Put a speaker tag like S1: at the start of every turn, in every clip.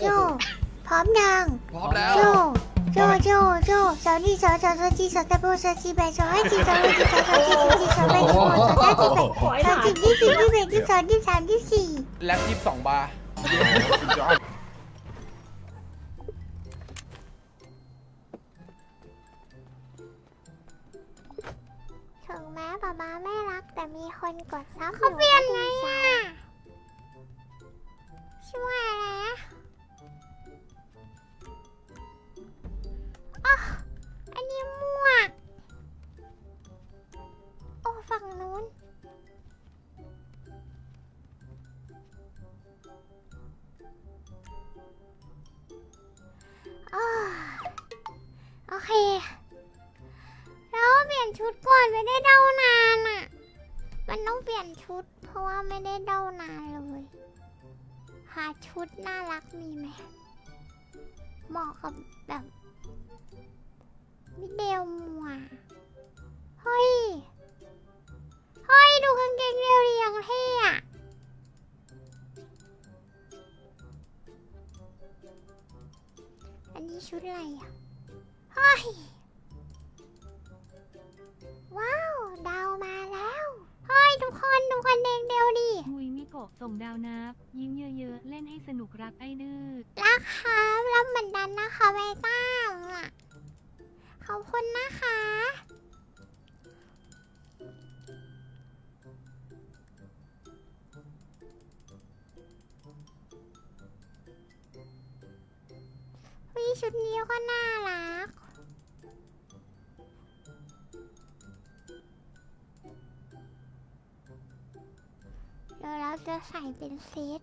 S1: โจ พร้อมยัง
S2: พร้อมแล้ว
S1: โจ โจ โจ โจสาวนี่สาวสาวสาวจีสาวตะโบสาวจีแบสาวให้จีสาวให้จีสาวสาวจีสาวจีสาวแบสาวสาวจีแบสาวจีที่สี่ที่แบที่สองที่สามที่สี่
S2: แล็บยี่สิบสองบาร์
S1: ถึงแม้ป๊าป๊าไม่รักแต่มีคนกดซับเขาเปลี่ยนไงอะช่วยอะไรนะ อ๋ออันนี้มั่วโอ้ ฝั่งนู้นอ้าวโอเค แล้วเปลี่ยนชุดก่อนไม่ได้เดานานอะ มันต้องเปลี่ยนชุด เพราะว่าไม่ได้เดานานเลย หาชุดน่ารักมีไหมเหมาะกับแบบ มิเดลมัวเฮ้ย เฮ้ย ดูกางเกงเรียวดียังเท่อะอันนี้ชุดอะไรอะ เฮ้ย ว้าว ดาวมาแล้ว เฮ้ย ทุกคนดูกันเองเดียวดิ
S3: มุยมิโกะส่งดาวนับ ยิ้มเยอะๆ เล่นให้สนุกรักไอ้ดื้อ
S1: รักครับรับเหมือนกันนะคะใบต้ามอะ ขอบคุณนะคะวิชุดนี้ก็น่ารัก เดี๋ยวเราจะใส่เป็นเซต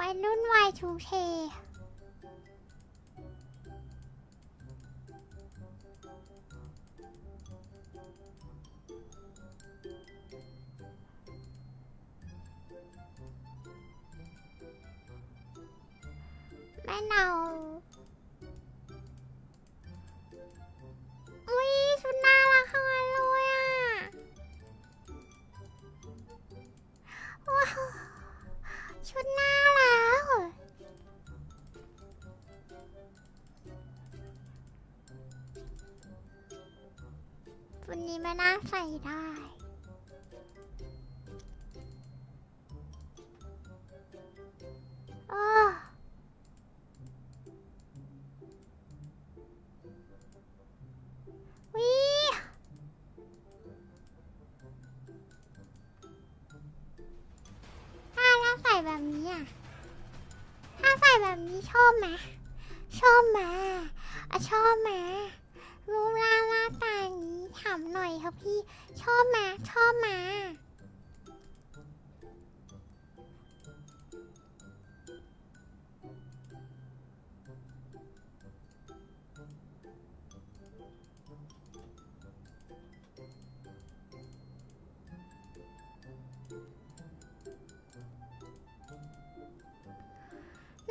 S1: วัยรุ่นวัยชูเชแม่เนาอุ้ยชุดน่ารักทั้งนั้นเลยอะว้าวชุดน่า วันนี้ไม่น่าใส่ได้ โอ้วิถ้าถ้าใส่แบบนี้อะ ถ้าใส่แบบนี้ชอบไหมชอบไหมชอบไหมรูปร่างหน้าตาอย่างนี้ ถามหน่อยครับพี่ ชอบไหมชอบไหน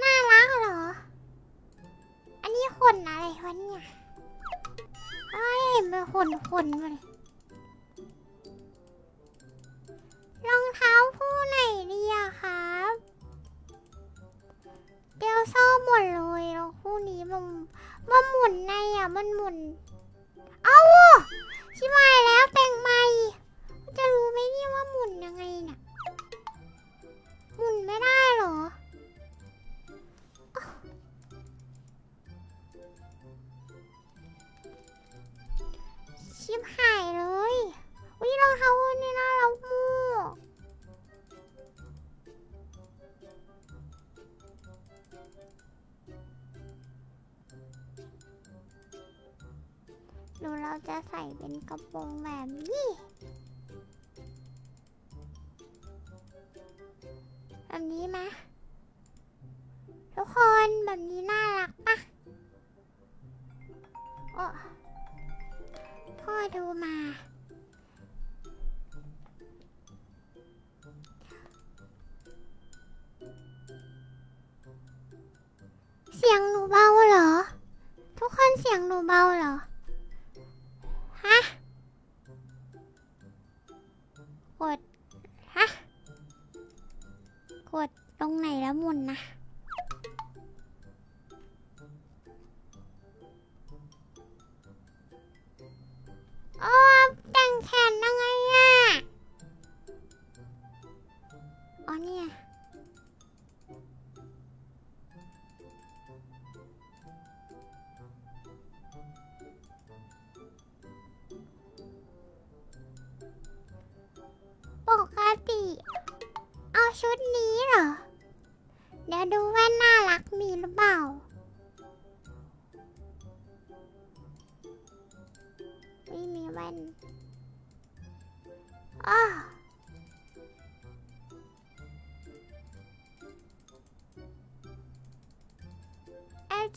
S1: ่ารักเหรอ อันนี้ขนอะไรวะเนี่ย อ้ยเป็นขนขนมาเลยรองเท้าคู่ไหนดีอะครับเดี๋ยวซ่อมหมดเลยแล้วคู่นี้มันมันหมุนในอะมันหมุน เอ้าชิบายแล้วแต่งใหม่จะรู้ไหมเนี่ยว่าหมุนยังไงน่ะหมุนไม่ได้ ชิบหายเลยวิรองเท้าคู่นี้น่ารักมูกหรือเราจะใส่เป็นกระโปรงแบบนี้แบบนี้ไหมทุกคนแบบนี้น่ารักปะโอ้ พ่อดูมา เสียงหนูเบาเหรอ ทุกคนเสียงหนูเบาเหรอ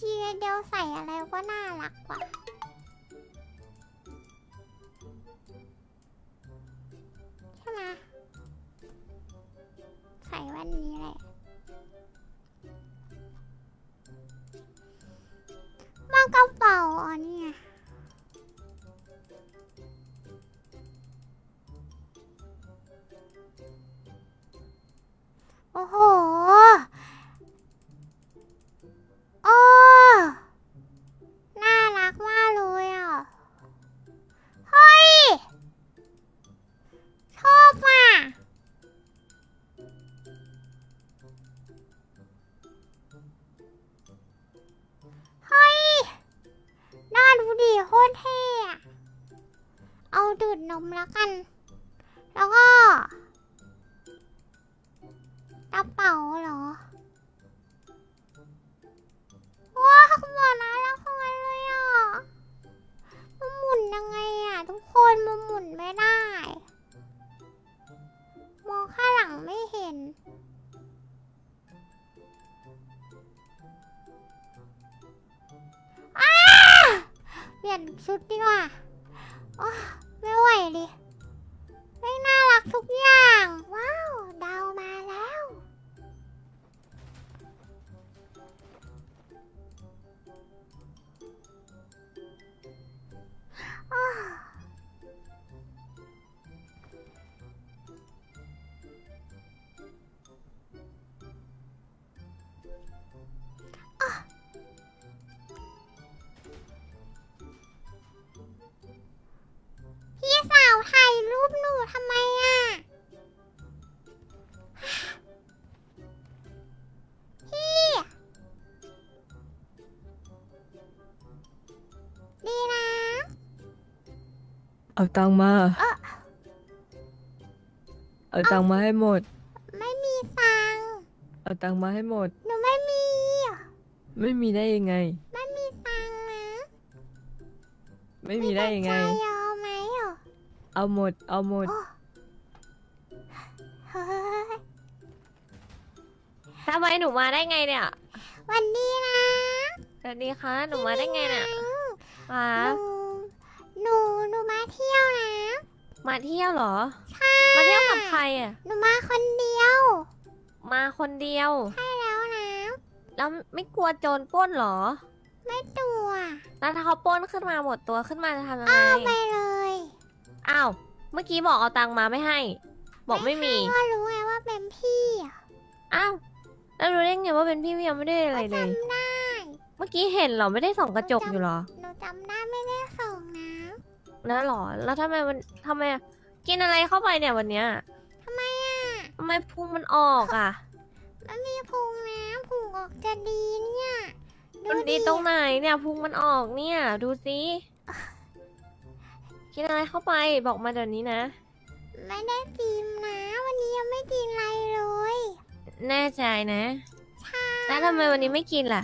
S1: จีเดียวใส่อะไรก็น่ารักกว่า
S2: เอาตังค์มา
S1: เอ่อ
S2: เอาตังค์มาให้หมด
S1: ไม่มีตังค์
S2: เอาตังค์มาให้หมด
S1: หนูไม่มี
S2: ไม่มีได้ยังไง
S1: ไม่มีตังค์นะ
S2: ไม่มีได้ยังไง
S1: ใจยอมไหมอะ
S2: เอาหมด เอาหมด
S1: โอ้เฮ้ย
S4: ทำไมหนูมาได้ไงเนี่ย
S1: วันนี้นะ
S4: สวัสดีค่ะ หนูมาได้ไงเนี่ย
S1: ห
S4: ค่ะ
S1: นู หนูหนูมาเที่ยวนะ
S4: มาเที่ยวเหรอ
S1: ใช่
S4: มาเที่ยวกับใครอะ
S1: หนูมาคนเดียว
S4: มาคนเดียว
S1: ใช่แล้วนะ
S4: แล้วไม่กลัวโจรปล้นเหรอ
S1: ไม่ตัว
S4: แล้วถ้าเขาปล้นขึ้นมาหมดตัวขึ้นมาจะทำยังไง
S1: เอาไปเลย
S4: อ้าว เมื่อกี้บอกเอาตังค์มาไม่ให้ บอกไม่มี
S1: ก็รู้ไงว่าเป็นพี่อะ
S4: อ้าว แล้วรู้ได้ไงว่าเป็นพี่ยังไม่ได้อะไรเลย
S1: จำได้
S4: เมื่อกี้เห็นเหรอไม่ได้ส่องกระจกอยู่เหรอ
S1: หนูจำได้ไม่ได้ส่งนะ
S4: นะหรอ แล้วทำไมมันทำไมอะกินอะไรเข้าไปเนี่ยวันเนี้ย
S1: ทำไมอะ
S4: ทำไมพุงมันออกอะ
S1: มันมีพุงนะพุงออกจะดีเนี่ย
S4: มันดีตรงไหนเนี่ยพุงมันออกเนี่ย ดูสิกินอะไรเข้าไปบอกมาเดี๋ยวนี้นะ
S1: ไม่ได้กินนะ วันนี้ยังไม่กินอะไรเลย
S4: แน่ใจนะ
S1: ใช่
S4: แล้วทำไมวันนี้ไม่กินล่ะ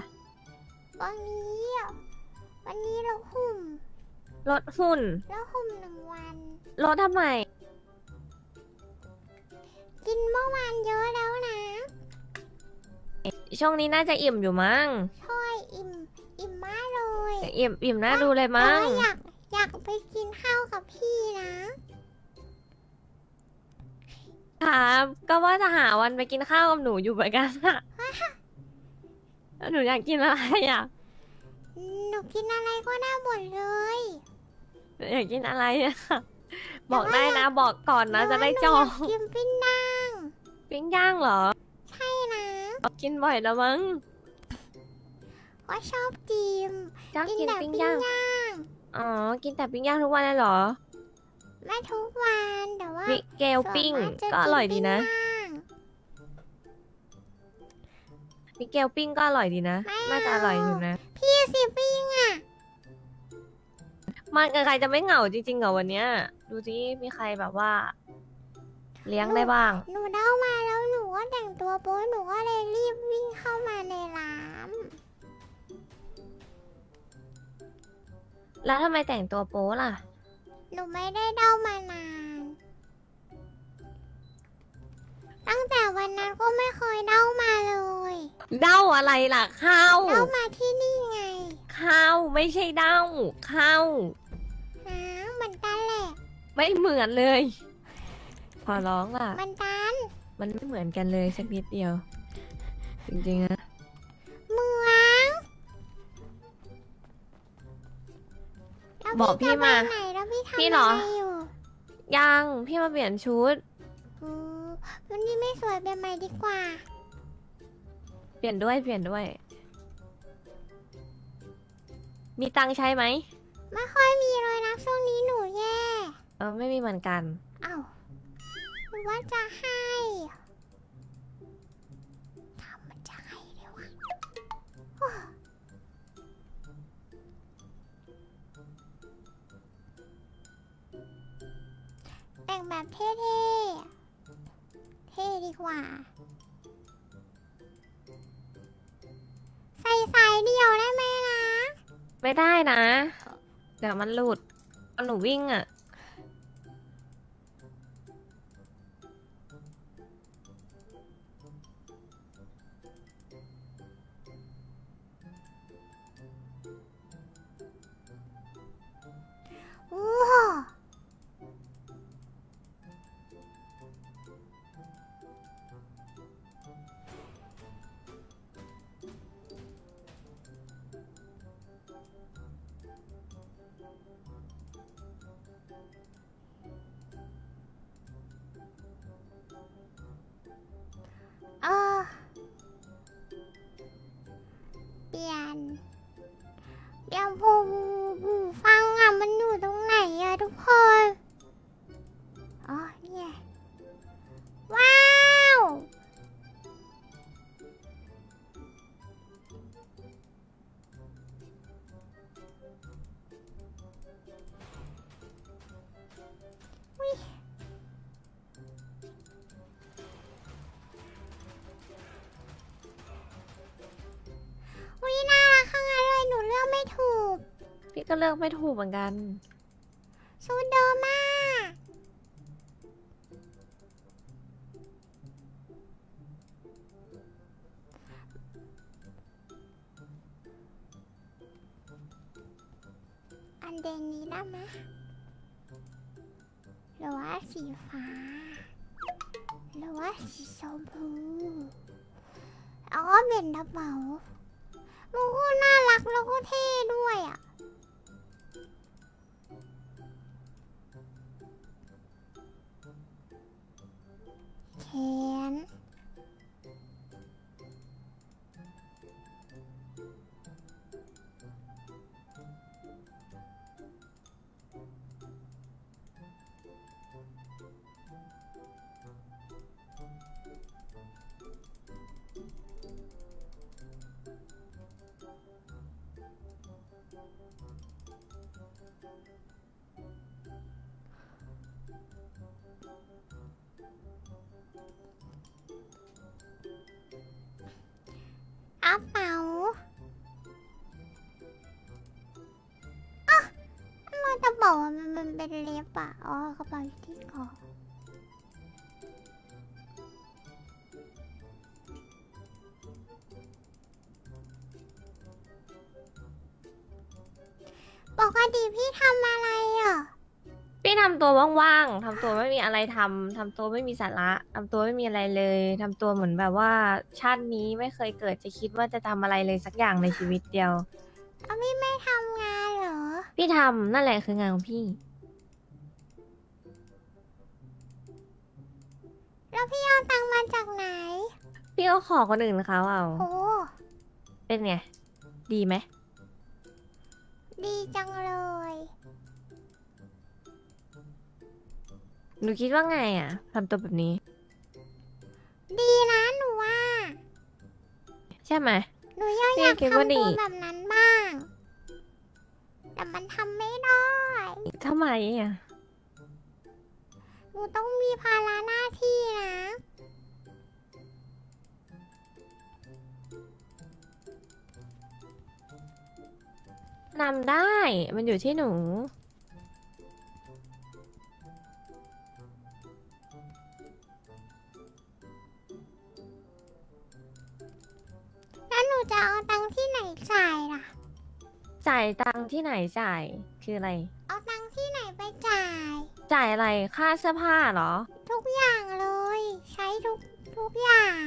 S1: วันนี้อะวันนี้เราหุ่ม
S4: ลดหุ่น
S1: เราหุ่มหนึ่งวัน
S4: ลดทำไม
S1: กินเมื่อวานเยอะแล้วนะ
S4: ช่วงนี้น่าจะอิ่มอยู่มั้ง
S1: ช่วยอิ่ม อิ่มมากเลย
S4: อิ่มอิ่มน่าดูเลยมั้ง
S1: แต่ว่าอยากอยากไปกินข้าวกับพี่นะ
S4: ครับ ก็ว่าจะหาวันไปกินข้าวกับหนูอยู่เหมือนกันอะแล้วหนูอยากกินอะไรอะ
S1: หนูนูกินอะไรก็ได้หมดเลย
S4: อยากกินอะไรอะบอกได้นะบอกก่อนนะจะได้จอง
S1: หนูอยากกินปิ้งย่าง
S4: ปิ้งย่างเหรอ
S1: ใช่นะ
S4: กินบ่อยแล้วมั้ง
S1: ก็ชอบจิม
S4: ชอบกิน
S1: แต่
S4: ปิ้ง
S1: ปิ้ง
S4: ย่าง
S1: ย่าง
S4: อ๋อ กินแต่ปิ้งย่างทุกวันเลยเหรอ
S1: ไม่ทุกวันแต่ว่า
S4: มิเกลปิ้ง
S1: ส่วนมากจะ
S4: ก็อร่อยดีนะ
S1: กิปิ้งย่าง
S4: มิเกลปิ้งก็อร่อยดีนะ
S1: ไม่
S4: น่าจะอร่อยอยู่นะ
S1: พี่สิปิ้งอะ
S4: มันกับใครจะไม่เหงาจริงๆเหรอวันเนี้ย ดูสิมีใครแบบว่า เลี้ยงได้บ้าง
S1: หนูเด้ามาแล้วหนูก็แต่งตัวโป๊หนูก็เลยรีบวิ่งเข้ามาในร้าน
S4: แล้วทำไมแต่งตัวโป๊ล่ะ
S1: หนูไม่ได้เด้ามานาน ตั้งแต่วันนั้นก็ไม่เคยเด้ามาเลย
S4: เด้าอะไรล่ะเข้า
S1: เด้ามาที่นี่ไง
S4: เข้าไม่ใช่เด้าเข้า
S1: ฮะมันตันแหละ
S4: ไม่เหมือนเลยพอร้องล่ะ
S1: มันตัน
S4: มันไม่เหมือนกันเลยสักนิดเดียว จริงๆนะ
S1: เมืองแล้ว
S4: บอกพี่
S1: จะไป
S4: มา
S1: ไหนแล้วพี่ทำ
S4: พี่เหรอ
S1: อะไรอยู่
S4: ยังพี่มาเปลี่ยนชุด
S1: อือวันนี้ไม่สวยเป็นใหม่ดีกว่า
S4: เปลี่ยนด้วยเปลี่ยนด้วย มีตังค์ใช้ไหม
S1: ไม่ค่อยมีเลยนะช่วงนี้หนูแย่
S4: เออไม่มีเหมือนกัน
S1: เอ้าหรือว่าจะให้ทำมันจะให้เร็วอะโอ้แต่งแบบเท่ๆ เท่ดีกว่า ใส่สายเดียวได้ไหมนะ
S4: ไม่ได้นะ เดี๋ยวมันหลุดตอนหนูวิ่งอะ
S1: ก็เลือกไม่ถูก
S4: เหมือนกัน
S1: ชุดเดิมาอันเดนนี้ได้ไหมหรือว่าสีฟ้าหรือว่าสีชมพูแล้วก็เป็นกระเป๋ามันก็น่ารักแล้วก็เท่ด้วยอะ แขน กระเป๋าอะมันจะบอกว่ามันมันเป็นเล็บอะอ๋อกระเป๋าอยู่ที่คอปกติพี่ทำอะไร
S4: ทำตัวว่างๆทำตัวไม่มีอะไรทำทำตัวไม่มีสาระทำตัวไม่มีอะไรเลยทำตัวเหมือนแบบว่าชาตินี้ไม่เคยเกิดจะคิดว่าจะทำอะไรเลยสักอย่างในชีวิตเดียว
S1: เอาพี่ไม่ทำงานเหรอ
S4: พี่ทำนั่นแหละคืองานของพี่
S1: แล้วพี่เอาตังค์มาจากไหน
S4: พี่ก็ขอคนอื่นเขาเอา
S1: โอ้
S4: เป็นไง ดีไหม
S1: ดีจังเลย
S4: หนูคิดว่าไงอะทำตัวแบบนี้
S1: ดีนะหนูว่า
S4: ใช่ไหม
S1: หนูยัง
S4: พี่
S1: อยาก
S4: คิด
S1: ทำ
S4: ว่าดี
S1: ตัวแบบนั้นบ้าง แต่มันทำไม่ได้
S4: ทำไมอะ
S1: หนูต้องมีภาระหน้าที่นะ
S4: นำได้ มันอยู่ที่หนู
S1: นูจะเอาตังค์ที่ไหนจ่ายล่ะ
S4: จ่ายตังค์ที่ไหนจ่ายคืออะไร
S1: เอาตังค์ที่ไหนไปจ่าย
S4: จ่ายอะไรค่าเสื้อผ้าเหรอ
S1: ทุกอย่างเลย ใช้ทุกทุกอย่าง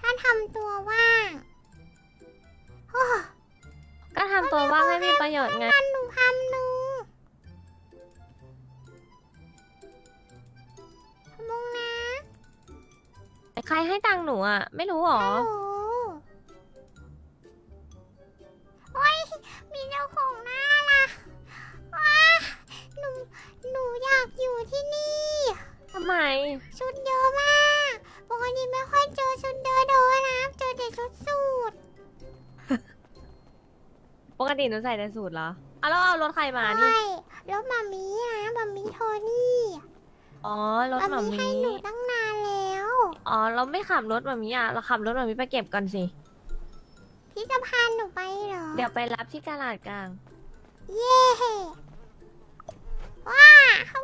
S1: ถ้าทำตัวว่างโอ้
S4: ก็ทำตัวว่างให้มีประโยชน์ไง
S1: พันหนูพันหนึ่งขอบคุณนะ
S4: ใครให้ตังค์หนูอะ ไม่รู้หรอ
S1: ฮัลโหล มีเจ้าของน่ารักว้าหนูหนูอยากอยู่ที่นี่
S4: ทำไม
S1: ชุดเยอะมากปกติไม่ค่อยเจอชุดเดอโดนะเจอแต่ชุดสูท
S4: ปกติหนูใส่แต่สูทเหรอเอาแล้วเอารถใครมานี่
S1: ใช่แล้วมามีนะมามีโทนี่
S4: อ๋อ รถหมา
S1: มามีให้
S4: มี
S1: หนูตั้งนานแล้ว
S4: อ๋อ เราไม่ขับรถหมามีอะ เราขับรถหมามีไปเก็บก่อนสิ
S1: พี่จะพาหนูไป เดี๋
S4: ยวไปรับที่ตลาดกลาง
S1: เย้ว้าเขา